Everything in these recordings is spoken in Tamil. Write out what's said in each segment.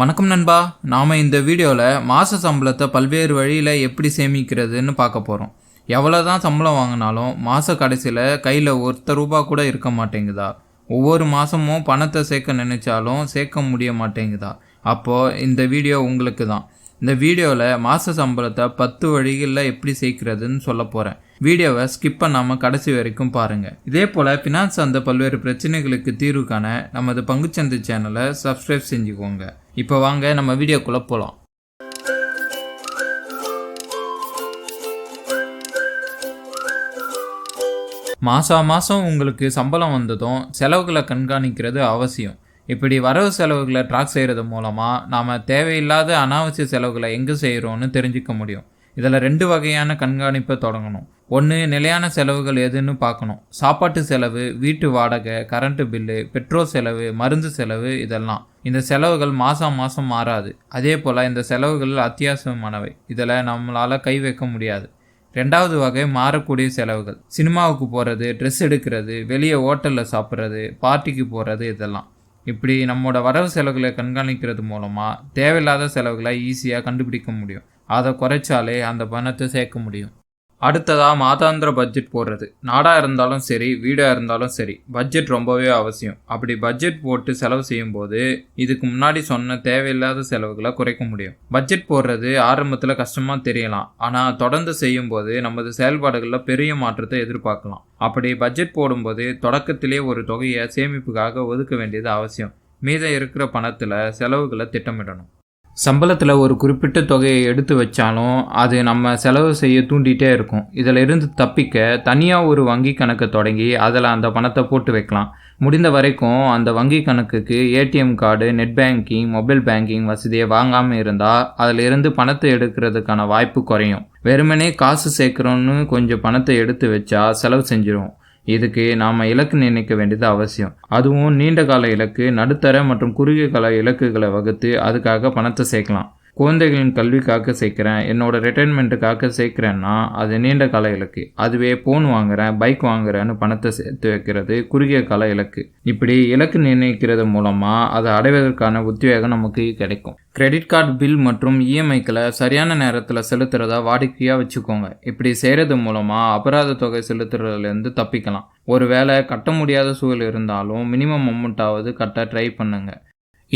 வணக்கம் நண்பா. நாம் இந்த வீடியோவில் மாத சம்பளத்தை பல்வேறு வழியில் எப்படி சேமிக்கிறதுன்னு பார்க்க போகிறோம் எவ்வளோ தான் சம்பளம் வாங்கினாலும் மாத கடைசியில் கையில் ஒருத்தர் ரூபா கூட இருக்க மாட்டேங்குதா? ஒவ்வொரு மாதமும் பணத்தை சேர்க்க நினச்சாலும் சேர்க்க முடிய மாட்டேங்குதா? அப்போது இந்த வீடியோ உங்களுக்கு தான். இந்த வீடியோவில் மாத சம்பளத்தை பத்து வழிகளில் எப்படி சேர்க்கிறதுன்னு சொல்ல போகிறேன் வீடியோவை ஸ்கிப் பண்ணாமல் கடைசி வரைக்கும் பாருங்கள் இதே போல் ஃபினான்ஸ் அந்த பல்வேறு பிரச்சனைகளுக்கு தீர்வு காண நமது பங்குச்சந்தை சேனலை சப்ஸ்கிரைப் செஞ்சுக்கோங்க. இப்போ வாங்க நம்ம வீடியோக்குள்ளே போகலாம் மாதம் மாதம் உங்களுக்கு சம்பளம் வந்ததும் செலவுகளை கண்காணிக்கிறது அவசியம். இப்படி வரவு செலவுகளை ட்ராக் செய்கிறது மூலமாக நாம் தேவையில்லாத அனாவசிய செலவுகளை எங்கே செய்கிறோன்னு தெரிஞ்சுக்க முடியும். இதில் ரெண்டு வகையான கண்காணிப்பை தொடங்கணும். ஒன்று நிலையான செலவுகள் எதுன்னு பார்க்கணும். சாப்பாட்டு செலவு வீட்டு வாடகை கரண்ட்டு பில்லு பெட்ரோல் செலவு மருந்து செலவு இதெல்லாம். இந்த செலவுகள் மாதம் மாதம் மாறாது. அதே போல் இந்த செலவுகள் அத்தியாவசியமானவை. இதில் நம்மளால் கை வைக்க முடியாது. ரெண்டாவது வகை மாறக்கூடிய செலவுகள். சினிமாவுக்கு போகிறது ட்ரெஸ் எடுக்கிறது வெளியே ஹோட்டலில் சாப்பிட்றது பார்ட்டிக்கு போகிறது இதெல்லாம். இப்படி நம்மளோட வரவு செலவுகளை கண்காணிக்கிறது மூலமாக தேவையில்லாத செலவுகளை ஈஸியாக கண்டுபிடிக்க முடியும். அதை குறைச்சாலே அந்த பணத்தை சேர்க்க முடியும். அடுத்ததாக மாதாந்திர பட்ஜெட் போடுறது. நாடாக இருந்தாலும் சரி வீடாக இருந்தாலும் சரி பட்ஜெட் ரொம்பவே அவசியம். அப்படி பட்ஜெட் போட்டு செலவு செய்யும்போது இதுக்கு முன்னாடி சொன்ன தேவையில்லாத செலவுகளை குறைக்க முடியும். பட்ஜெட் போடுறது ஆரம்பத்தில் கஷ்டமாக தெரியலாம். ஆனால் தொடர்ந்து செய்யும்போது நமது செயல்பாடுகளில் பெரிய மாற்றத்தை எதிர்பார்க்கலாம். அப்படி பட்ஜெட் போடும்போது தொடக்கத்திலே ஒரு தொகையை சேமிப்புக்காக ஒதுக்க வேண்டியது அவசியம். மீதம் இருக்கிற பணத்தில் செலவுகளை திட்டமிடணும். சம்பளத்தில் ஒரு குறிப்பிட்ட தொகையை எடுத்து வச்சாலும் அது நம்ம செலவு செய்ய தூண்டிகிட்டே இருக்கும். இதில் இருந்து தப்பிக்க தனியாக ஒரு வங்கி கணக்கை தொடங்கி அதில் அந்த பணத்தை போட்டு வைக்கலாம். முடிந்த வரைக்கும் அந்த வங்கி கணக்குக்கு ATM card net banking mobile banking வசதியை வாங்காமல் இருந்தால் அதில் இருந்து பணத்தை எடுக்கிறதுக்கான வாய்ப்பு குறையும். வெறுமனே காசு சேர்க்குறோன்னு கொஞ்சம் பணத்தை எடுத்து வச்சா செலவு செஞ்சிடும் இதுக்கு நாம் இலக்கு நிர்ணயிக்க வேண்டியது அவசியம். அதுவும் நீண்ட கால இலக்கு நடுத்தர மற்றும் குறுகிய கால இலக்குகளை வகுத்து அதுக்காக பணத்தை சேர்க்கலாம். குழந்தைகளின் கல்விக்காக சேர்க்குறேன் என்னோடய ரிட்டைர்மெண்ட்டுக்காக சேர்க்குறேன்னா அது நீண்ட கால இலக்கு. அதுவே ஃபோன் வாங்குகிறேன் பைக் வாங்குகிறேன்னு பணத்தை சேர்த்து வைக்கிறது குறுகிய கால இலக்கு. இப்படி இலக்கு நிர்ணயிக்கிறது மூலமாக அதை அடைவதற்கான உத்வேகம் நமக்கு கிடைக்கும். கிரெடிட் கார்டு பில் மற்றும் இஎம்ஐக்களை சரியான நேரத்தில் செலுத்துறதா வாடிக்கையாக வச்சுக்கோங்க. இப்படி செய்கிறது மூலமாக அபராத தொகை செலுத்துறதுலேருந்து தப்பிக்கலாம். ஒருவேளை கட்ட முடியாத சூழல் இருந்தாலும் மினிமம் அமௌண்ட்டாவது கட்ட ட்ரை பண்ணுங்கள்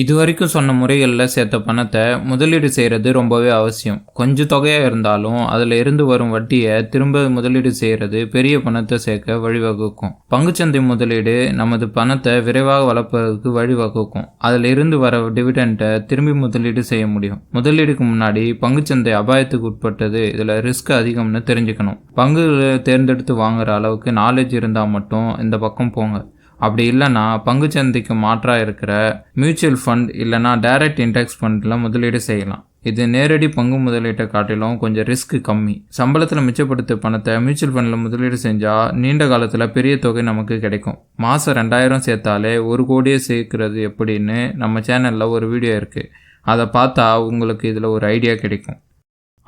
இது வரைக்கும் சொன்ன முறைகளில் சேர்த்த பணத்தை முதலீடு செய்கிறது ரொம்பவே அவசியம். கொஞ்சம் தொகையாக இருந்தாலும் அதில் இருந்து வரும் வட்டியை திரும்ப முதலீடு செய்கிறது பெரிய பணத்தை சேர்க்க வழிவகுக்கும். பங்குச்சந்தை முதலீடு நமது பணத்தை விரைவாக வளர்ப்பதற்கு வழிவகுக்கும். அதில் இருந்து வர டிவிடெண்ட்டை திரும்பி முதலீடு செய்ய முடியும். முதலீடுக்கு முன்னாடி பங்குச்சந்தை அபாயத்துக்கு உட்பட்டது. இதில் ரிஸ்க் அதிகம்னு தெரிஞ்சுக்கணும். பங்குகளை தேர்ந்தெடுத்து வாங்குற அளவுக்கு நாலேஜ் இருந்தால் மட்டும் இந்த பக்கம் போங்க. அப்படி இல்லைன்னா பங்குச்சந்தைக்கு மாற்றாக இருக்கிற மியூச்சுவல் ஃபண்ட் இல்லைனா டைரக்ட் இண்டெக்ஸ் ஃபண்டில் முதலீடு செய்யலாம். இது நேரடி பங்கு முதலீட்டை காட்டிலும் கொஞ்சம் ரிஸ்க் கம்மி. சம்பளத்தில் மிச்சப்படுத்த பணத்தை மியூச்சுவல் ஃபண்டில் முதலீடு செஞ்சால் நீண்ட காலத்தில் பெரிய தொகை நமக்கு கிடைக்கும். மாதம் ரெண்டாயிரம் சேர்த்தாலே ஒரு கோடியே சேர்க்கிறது எப்படின்னு நம்ம சேனலில் ஒரு வீடியோ இருக்குது அதை பார்த்தா உங்களுக்கு இதில் ஒரு ஐடியா கிடைக்கும்.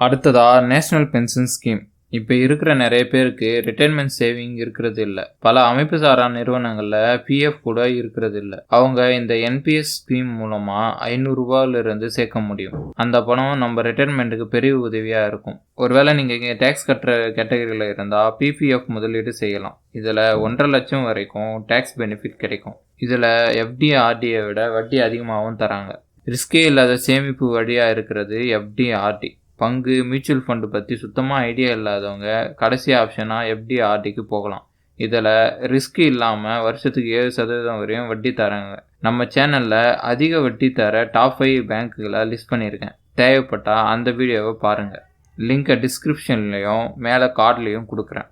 அடுத்ததாக நேஷ்னல் பென்ஷன் ஸ்கீம் இப்போ இருக்கிற நிறைய பேருக்கு ரிட்டைர்மெண்ட் சேவிங் இருக்கிறது இல்லை. பல அமைப்பு சாரா நிறுவனங்களில் பிஎஃப் கூட இருக்கிறது இல்லை. அவங்க இந்த என்பிஎஸ் ஸ்கீம் மூலமாக ஐநூறுரூவாலிருந்து சேர்க்க முடியும். அந்த பணம் நம்ம ரிட்டைர்மெண்ட்டுக்கு பெரிய உதவியாக இருக்கும். ஒருவேளை நீங்கள் இங்கே டேக்ஸ் கட்டுற கேட்டகரியில் இருந்தால் பிபிஎஃப் முதலீடு செய்யலாம். இதில் ஒன்றரை லட்சம் வரைக்கும் டேக்ஸ் பெனிஃபிட் கிடைக்கும். இதில் எஃப்டி ஆர்டியை விட வட்டி அதிகமாகவும் தராங்க. ரிஸ்கே இல்லாத சேமிப்பு வழியாக இருக்கிறது எஃப்டி ஆர்டி பங்கு மியூச்சுவல் ஃபண்டு பற்றி சுத்தமாக ஐடியா இல்லாதவங்க கடைசி ஆப்ஷனாக எஃப்டி ஆர்டிக்கு போகலாம். இதில் ரிஸ்க் இல்லாமல் வருஷத்துக்கு ஏழு சதவீதம் வரையும் வட்டி தராங்க. நம்ம சேனலில் அதிக வட்டி தர டாப் ஃபைவ் பேங்க்குகளை லிஸ்ட் பண்ணியிருக்கேன். தேவைப்பட்டால் அந்த வீடியோவை பாருங்கள் லிங்கை டிஸ்கிரிப்ஷன்லேயும் மேலே கார்ட்லேயும் கொடுக்குறேன்.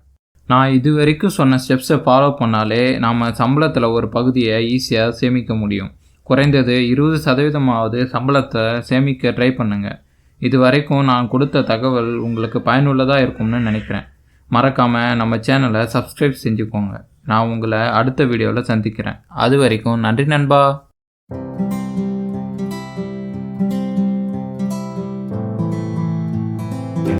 நான் இது வரைக்கும் சொன்ன ஸ்டெப்ஸை ஃபாலோ பண்ணாலே நாம் சம்பளத்தில் ஒரு பகுதியை ஈஸியாக சேமிக்க முடியும். குறைந்தது இருபது சதவீதமாவது சம்பளத்தை சேமிக்க ட்ரை பண்ணுங்கள் இது வரைக்கும் நான் கொடுத்த தகவல் உங்களுக்கு பயனுள்ளதாக இருக்கும்னு நினைக்கிறேன். மறக்காமல் நம்ம சேனலை சப்ஸ்கிரைப் செஞ்சுக்கோங்க. நான் உங்களை அடுத்த வீடியோவில் சந்திக்கிறேன். அது வரைக்கும் நன்றி நண்பா.